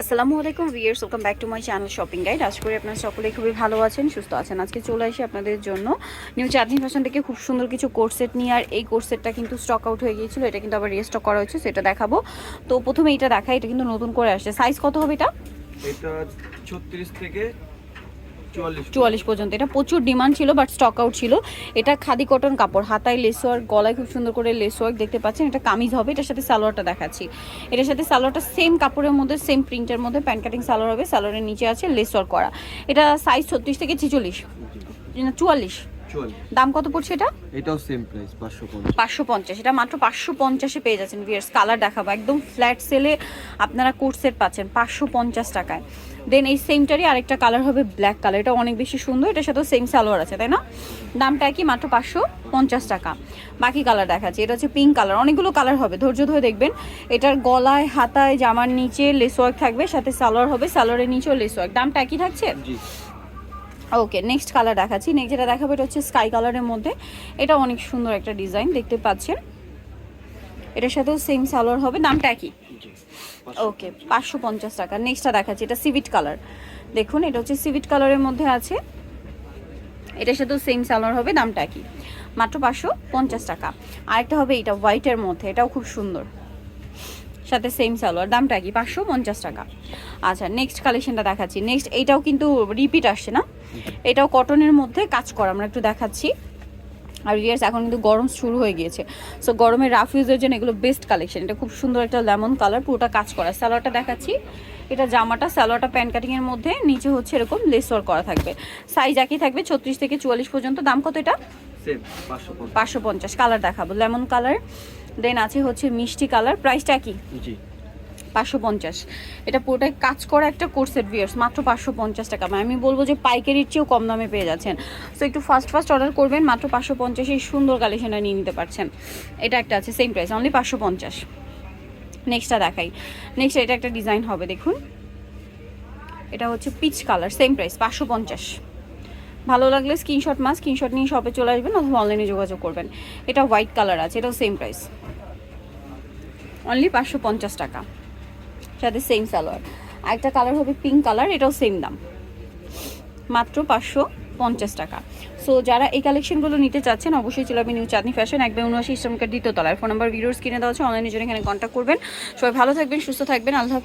আসসালামু আলাইকুম viewers welcome back to my channel shopping guide. আশা করি আপনারা সকলেই খুবই ভালো আছেন, সুস্থ আছেন। আজকে চলে আসি আপনাদের জন্য নিউ চাঁদনি ফ্যাশন থেকে খুব সুন্দর কিছু কোর্সেট নিয়ে। আর এই কোর্সেটটা কিন্তু স্টক আউট হয়ে গিয়েছিল, এটা কিন্তু আবার রিস্টক করা হয়েছে, সেটা দেখাবো। তো প্রথমে এটা দেখা এটা কিন্তু নতুন করে আসছে। সাইজ কত হবে এটা? এটা ছত্রিশ থেকে চুয়াল্লিশ পর্যন্ত। এটা প্রচুর ডিমান্ড ছিল বাট স্টক আউট ছিল। এটা খাদি কটন কাপড় হাতায় লেস ওয়ার্ক গলায় খুব সুন্দর করে লেস ওয়ার্ক দেখতে পাচ্ছেন। এটা কামিজ হবে এটার সাথে সালোয়ারটা দেখাচ্ছি। এটার সাথে সালোয়ারটা সেম কাপড়ের মধ্যে সেম প্রিন্টের মধ্যে প্যান্ট কাটিং সালোয়ার হবে সালোয়ারের নিচে আছে লেস ওয়ার্ক করা। এটা সাইজ ছত্রিশ থেকে ছেচল্লিশ। চুয়াল্লিশ। দাম কত পড়ছে এটা? এটাও সেম প্রাইস পাঁচশো পঞ্চাশ। পাঁচশো পঞ্চাশ এটা মাত্র পাঁচশো পঞ্চাশে পেয়ে যাচ্ছেন ভিয়ার্স কালার দেখাবো একদম ফ্ল্যাট সেলে আপনারা কোট সেট পাচ্ছেন পাঁচশো পঞ্চাশ টাকায়। দেন এই সেমটারই আরেকটা কালার হবে ব্ল্যাক কালার এটা অনেক বেশি সুন্দর এটার সাথেও সেম সালোয়ার আছে তাই না? দামটা কি মাত্র পাঁচশো পঞ্চাশ টাকা। বাকি কালার দেখাচ্ছি এটা হচ্ছে পিঙ্ক কালার অনেকগুলো কালার হবে ধৈর্য ধরে দেখবেন। এটার গলায় হাতায় জামার নিচে লেস ওয়ার্ক থাকবে সাথে সালোয়ার হবে সালোয়ারের নিচেও লেস ওয়ার্ক দামটা একই থাকছে? জি। ওকে নেক্সট কালার দেখাচ্ছি। নেক্সট যেটা দেখাবো, এটা হচ্ছে স্কাই কালারের মধ্যে। এটা অনেক সুন্দর একটা ডিজাইন দেখতে পাচ্ছেন। এটার সাথেও সেম সালোয়ার হবে। দামটা একই। ওকে পাঁচশো পঞ্চাশ টাকা। নেক্সটটা দেখাচ্ছি, এটা সিভিট কালার দেখুন, এটা হচ্ছে সিভিট কালারের মধ্যে আছে। এটার সাথেও সেম সালোয়ার হবে, দামটা একই। মাত্র পাঁচশো পঞ্চাশ টাকা। আরেকটা হবে এটা হোয়াইটের মধ্যে। এটাও খুব সুন্দর। সাথে সেম সালোয়ার দামটা কি? পাঁচশো পঞ্চাশ টাকা। আচ্ছা নেক্সট কালেকশনটা দেখাচ্ছি। নেক্সট এইটাও কিন্তু রিপিট আসছে না? এটাও কটনের মধ্যে কাজ করা আমরা একটু দেখাচ্ছি। আর ইয়ার্স এখন কিন্তু গরম শুরু হয়ে গিয়েছে। সো গরমের রাফ ইউজের জন্য এগুলো বেস্ট কালেকশন এটা খুব সুন্দর একটা লেমন কালার পুরোটা কাজ করা। সালোয়ারটা দেখাচ্ছি। এটা জামাটা সালোয়ারটা প্যান্ট কাটিংয়ের মধ্যে নিচে হচ্ছে এরকম লেস ওয়ার্ক করা থাকবে। সাইজ একই থাকবে ছত্রিশ থেকে চুয়াল্লিশ পর্যন্ত। দাম কত এটা? পাঁচশো পঞ্চাশ। কালার দেখাবো। লেমন কালার দেন আছে হচ্ছে মিষ্টি কালার। প্রাইসটা কি? জি। পাঁচশো পঞ্চাশ। এটা পুরোটাই কাজ করা একটা কোর্সের ভিয়ার্স মাত্র পাঁচশো পঞ্চাশ টাকা। আমি বলব যে পাইকারির চেয়েও কম দামে পেয়ে যাচ্ছেন। সো একটু ফার্স্ট ফার্স্ট অর্ডার করবেন মাত্র পাঁচশো পঞ্চাশে এই সুন্দর কালেকশনটা নিয়ে নিতে পারছেন। এটা একটা আছে সেম প্রাইস অনলি পাঁচশো পঞ্চাশ। নেক্সটটা দেখাই। নেক্সট এটা একটা ডিজাইন হবে দেখুন। এটা হচ্ছে পিচ কালার সেম প্রাইস পাঁচশো পঞ্চাশ। ভালো লাগলে স্ক্রিনশট মাস স্ক্রিনশট নিয়ে শপে চলে আসবেন অথবা অনলাইনে যোগাযোগ করবেন। এটা হোয়াইট কালার আছে এটাও সেম প্রাইস অনলি পাঁচশো পঞ্চাশ টাকা। সাথে সেম সালোয়ার আরেকটা কালার হবে পিঙ্ক কালার এটাও সেম দাম। মাত্র পাঁচশো পঞ্চাশ টাকা। সো যারা এই কালেকশনগুলো নিতে চাচ্ছেন, অবশ্যই আমি নিউ চাঁদনি ফ্যাশন একবার উনআশি ইসলামকার দ্বিতীয় তলার ফোন নাম্বার ভিডিওস কিনে দেওয়া হচ্ছে অনলাইনের জন্য এখানে কন্ট্যাক্ট করবেন। সবাই ভালো থাকবেন, সুস্থ থাকবেন। আল্লাহ।